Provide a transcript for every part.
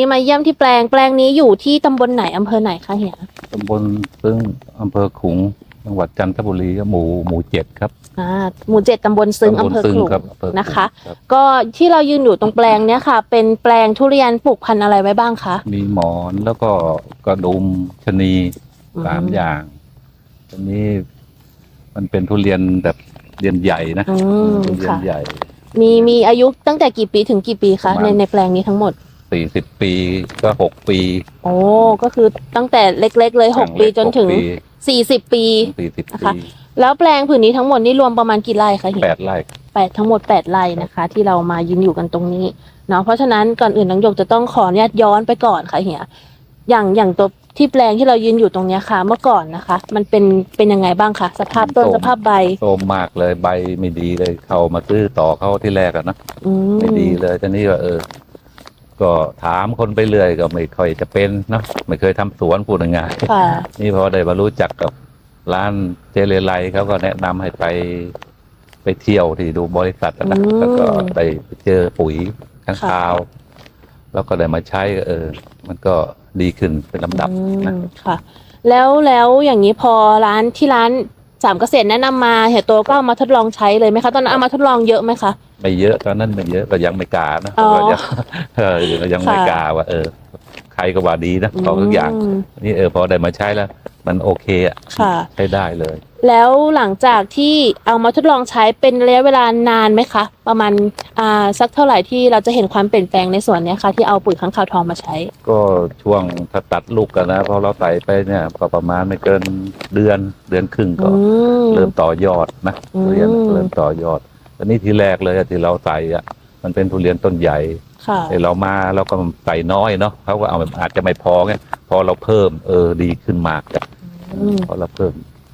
นี้มาเยี่ยมที่แปลงแปลงนี้อยู่ที่ตำบลไหนอำเภอไหนคะเฮียตำบลซึ่งอำเภอขลุงจังหวัดจันทบุรีหมู่หมู่เจ็ดครับอ่าหมู่เจ็ดตำบลซึ้งตำบอำลเภอซึ่งขลุงครับอำเภอขลุงนะคะรับก็ที่เรายืนอยู่ตรงแปลงเนี้ยค่ะ เป็นแปลงทุเรียนปลูกพันธุ์อะไรไว้บ้างคะมีหมอนแล้วก็กระดุมชะนีสามอย่างอันนี้มันเป็นทุเรียนแบบเรียนใหญ่นะอืมทุเรียนค่ะใหญ่ มีมีอายุตั้งแต่กี่ปีถึงกี่ปีคะประมาณในในแปลงนี้ทั้งหมด สี่สิบปีก็หกปีโอ้ก็คือตั้งแต่เล็ก ๆ เลยหกปีจนถึงสี่สิบปีสี่สิบนะคะ ปีแล้วแปลงผืนนี้ทั้งหมดนี่รวมประมาณกี่ไร่คะเฮียแปดไร่ แปดทั้งหมดแปดไร่นะคะ ที่เรามายืนอยู่กันตรงนี้เนาะเพราะฉะนั้นก่อนอื่นน้องหยกจะต้องขออนุญาตย้อนไปก่อนค่ะเฮียอย่างอย่างตัวที่แปลงที่เรายืนอยู่ตรงเนี้ยค่ะ เมื่อก่อนนะคะ มันเป็นเป็นยังไงบ้างคะสภาพต้นสภาพใบโทรมมากเลยใบไม่ดีเลยเข้ามาซื้อต่อเข้าที่แรกอะนะอืไม่ดีเลยตอนนี้ก็เออ ก็ถามคนไปเรื่อยก็ไม่ค่อยจะเป็นเนอะไม่เคยทำสวนพูดง่ายค่ะๆนี่พอได้มารู้จักกับร้านเจเลไลเขาก็แนะนำให้ไปไปเที่ยวที่ดูบริษัทอะนะอืมแล้วก็ได้ไปเจอปุ๋ยข้างค่ะคาว แล้วก็ได้มาใช้ก็เออ มันก็ดีขึ้นเป็นลำดับอืนะมค่ะ แล้วแล้วอย่างนี้พอร้านที่ร้าน สามเกษตรแนะนำมาเฮียโตก็เอามาทดลองใช้เลยไหมคะ ตอนนั้นเอามาทดลองเยอะไหมคะ ไม่เยอะตอนนั้นไม่เยอะก็ยังไม่กล้านะอ๋อก็ยังเออยังไม่ค่ะกล้าว่าเออใครก็ว่าดีนะของทุกอย่างมนี่เออพอได้มาใช้แล้ว มันโอเคอะค่ะ ใช้ได้เลย แล้วหลังจากที่เอามาทดลองใช้เป็นระยะเวลานานไหมคะ ประมาณอ่าสักเท่าไหร่ที่เราจะเห็นความเปลี่ยนแปลงในส่วนเนี้ยคะที่เอาปุ๋ยข้างคาวทองมาใช้ ก็ช่วงถ้าตัดลูกกันนะพอเราใส่ไปเนี่ยก็ประมาณไม่เกินเดือนเดือนครึ่งก็ อืม เริ่มต่อ ยอดนะอืมทุเรียนเริ่มต่อยอดอันนี้ทีแรกเลยอะที่เราใส่อะ มันเป็นทุเรียนต้นใหญ่ค่ะแต่เรามาเราก็ใส่น้อยเนาะเขาก็เอาอาจจะไม่พอไงพอเราเพิ่มเออดีขึ้นมากจ้ะอืมพอเราเพิ่ม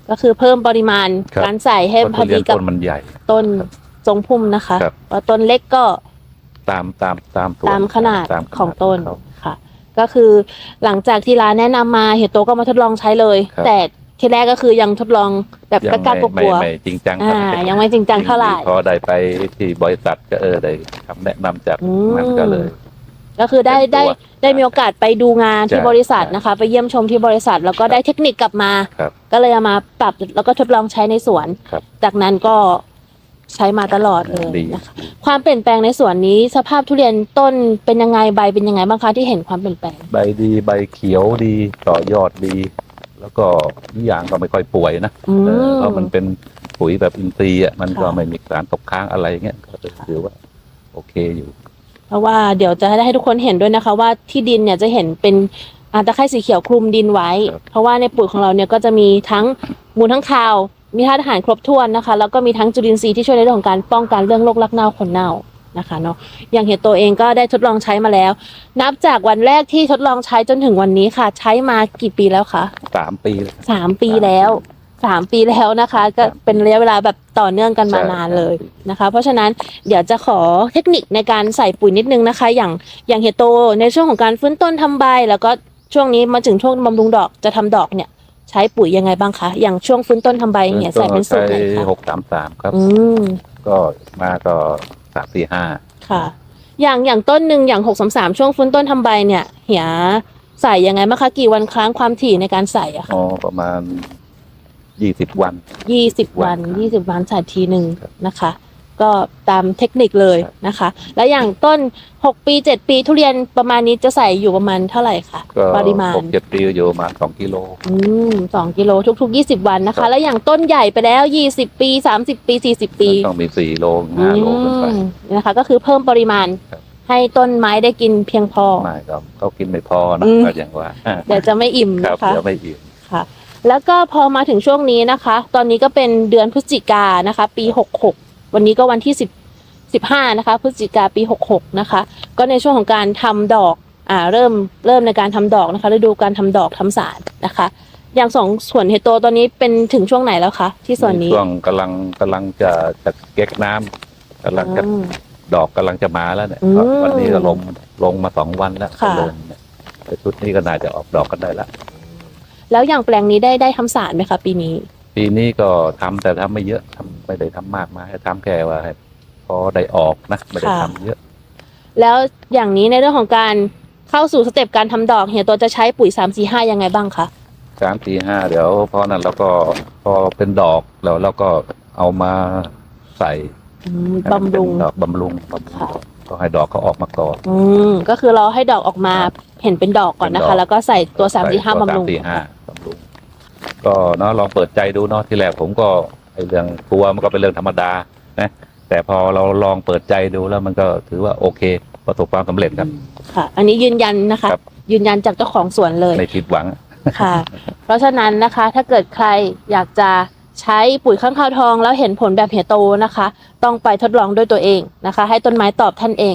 ก็คือเพิ่มปริมาณครับการใส่ให้เพราะพอทุเรีดียนกับต้นมันใหญ่ ต้นทรงพุ่มนะคะครับว่าต้นเล็กก็ตามตามตามส่วนตามขนาดตามของต้นเขาค่ะ ก็คือหลังจากที่ร้านแนะนำมาเฮียโตก็มาทดลองใช้เลยครับแต่ ทีแรกก็คือยังทดลองแบบยักล้าไม่ๆกไม่ลัวไม่จริงจังๆอ่ายังไม่จริงจังเท่าไหร่ พอได้ไปที่บริษัทก็เออได้คำแนะนำจากอืมมันก็เลย ก็คือได้เป็นตัวได้ได้มีโอกาสไปดูงานที่ใช่บริษัทใช่นะคะ ไปเยี่ยมชมที่บริษัท แล้วก็ได้เทคนิคกลับมา ครับก็เลยเอามาปรับแล้วก็ทดลองใช้ในสวน ครับ จากนั้นก็ใช้มาตลอดเลยดีนะคะความเปลี่ยนแปลงในสวนนี้ สภาพทุเรียนต้นเป็นยังไงใบเป็นยังไงบ้างคะที่เห็นความเปลี่ยนแปลง ใบดีใบเขียวดีต่อยอดดี แล้วก็ทุกอย่างก็ไม่ค่อยป่วยนะอืเออมเพราะมันเป็นปุ๋ยแบบอินทรีย์อะมันก็ค่ะ ไม่มีสารตกค้างอะไรเงี้ยก็ถือว่า โอเคอยู่ เพราะว่าเดี๋ยวจะให้ทุกคนเห็นด้วยนะคะ ว่าที่ดินเนี่ยจะเห็นเป็นอาตะไคร่สีเขียวคลุมดินไว้ ครับ เพราะว่าในปุ๋ยของเราเนี่ยก็จะมีทั้งมูลทั้งคาว มีธาตุอาหารครบถ้วนนะคะ แล้วก็มีทั้งจุลินทรีย์ที่ช่วยในเรื่องของการป้องกันเรื่องโรครักเน่าคนเน่า นะคะเนาะอย่างเห็ดตัวเองก็ได้ทดลองใช้มาแล้ว นับจากวันแรกที่ทดลองใช้จนถึงวันนี้ค่ะ ใช้มากี่ปีแล้วคะสามปีแล้วสามปีแล้วสามปีแล้วนะคะ ก็เป็นระยะเวลาแบบต่อเนื่องกันมาใช่นานเลยนะคะ เพราะฉะนั้นเดี๋ยวจะขอเทคนิคในการใส่ปุ๋ยนิดนึงนะคะ อย่างอย่างเฮดโตในช่วงของการฟื้นต้นทำใบ แล้วก็ช่วงนี้มาถึงช่วงบำรุงดอกจะทำดอกเนี่ยใช้ปุ๋ยยังไงบ้างคะ อย่างช่วงฟื้นต้นทำใบเนี่ยใส่เป็นสูตรไหนใช้คะหกสามสามครับ อืม ก็มาก็สามสี่ห้าค่ะ อย่างอย่างต้นหนึ่งอย่างหกสามสามช่วงฟื้นต้นทำใบเนี่ย เหียใส่ยังไงบ้างคะกี่วันครั้งความถี่ในการใส่อะค่ะอ๋อประมาณยี่สิบวัน ยี่สิบวันวันยี่สิบวันใส่ทีหนึ่งครับ นะคะ ก็ตามเทคนิคเลยครับนะคะ แล้วอย่างต้นหกปีเจ็ดปีทุเรียนประมาณนี้จะใส่อยู่ประมาณเท่าไหร่คะก็ปริมาณหกเจ็ดปีก็อยู่ประมาณสองกิโลอืมสองกิโลทุกๆยี่สิบวันนะครัคะบแล้วอย่างต้นใหญ่ไปแล้วยี่สิบปีสามสิบปีสี่สิบปีมันต้องมีสี่โลห้าโลขึ้นไปอืมนะคะ ก็คือเพิ่มปริมาณครับให้ต้นไม้ได้กินเพียงพอไม่ก็เขากินไม่พอนะอืมก็อย่างว่าเดี๋ยวจะไม่อิ่มครับนะคะเดี๋ยวไม่อิ่มค่ะ แล้วก็พอมาถึงช่วงนี้นะคะ ตอนนี้ก็เป็นเดือนพฤศจิกานะคะ ปีหกหก วันนี้ก็วันที่สิบสิบห้านะคะพฤศจิกาปีหกหกนะคะ ก็ในช่วงของการทำดอกอ่าเริ่มเริ่มในการทำดอกนะคะฤดูการทำดอกทำสารนะคะ อย่างสองส่วนเฮโตตอนนี้เป็นถึงช่วงไหนแล้วคะที่ส่วนนี้ช่วงกำลังกำลังจะจะเก็กน้ำกำลังจะอืมดอกกำลังจะมาแล้วเนี่ยอืมวันนี้ก็ลงลงมาสองวันแล้วค่ะเริ่มเนี่ยแต่ชุดนี้ก็น่าจะออกดอกกันได้ละแล้วอย่างแปลงนี้ได้ได้ทำสารไหมคะปีนี้ ปีนี้ก็ทำแต่ทำไม่เยอะทำไม่ได้ทำมากมายทำแค่ว่าให้พอได้ออกนะไม่ได้ค่ะทำเยอะ แล้วอย่างนี้ในเรื่องของการเข้าสู่สเต็ปการทำดอกเฮียตัวจะใช้ปุ๋ย3 4 5ยังไงบ้างคะสามสี่ห้าเดี๋ยวพอนั้นเราก็พอเป็นดอกแล้วเราก็เอามาใส่อืมบำรุงเป็นดอกบำรุงบำรุงค่ะก็ให้ดอกเขาออกมาก่อนอืมก็คือเราให้ดอกออกมาเห็นเป็นดอกก่อนนะคะเป็นดอกแล้วก็ใส่ตัว3 4ใส่5บำรุงสามสี่ห้าบำรุง ก็เนาะลองเปิดใจดูเนาะที่แรกผมก็ไอเรื่องกลัวมันก็เป็นเรื่องธรรมดานะแต่พอเราลองเปิดใจดูแล้วมันก็ถือว่าโอเค ประสบความสำเร็จครับ ค่ะ อันนี้ยืนยันนะคะครับยืนยันจากเจ้าของสวนเลยไม่ผิดหวังค่ะ เพราะฉะนั้นนะคะ ถ้าเกิดใครอยากจะใช้ปุ๋ยข้างคาวทองแล้วเห็นผลแบบเหียโตนะคะ ต้องไปทดลองด้วยตัวเองนะคะ ให้ต้นไม้ตอบท่านเอง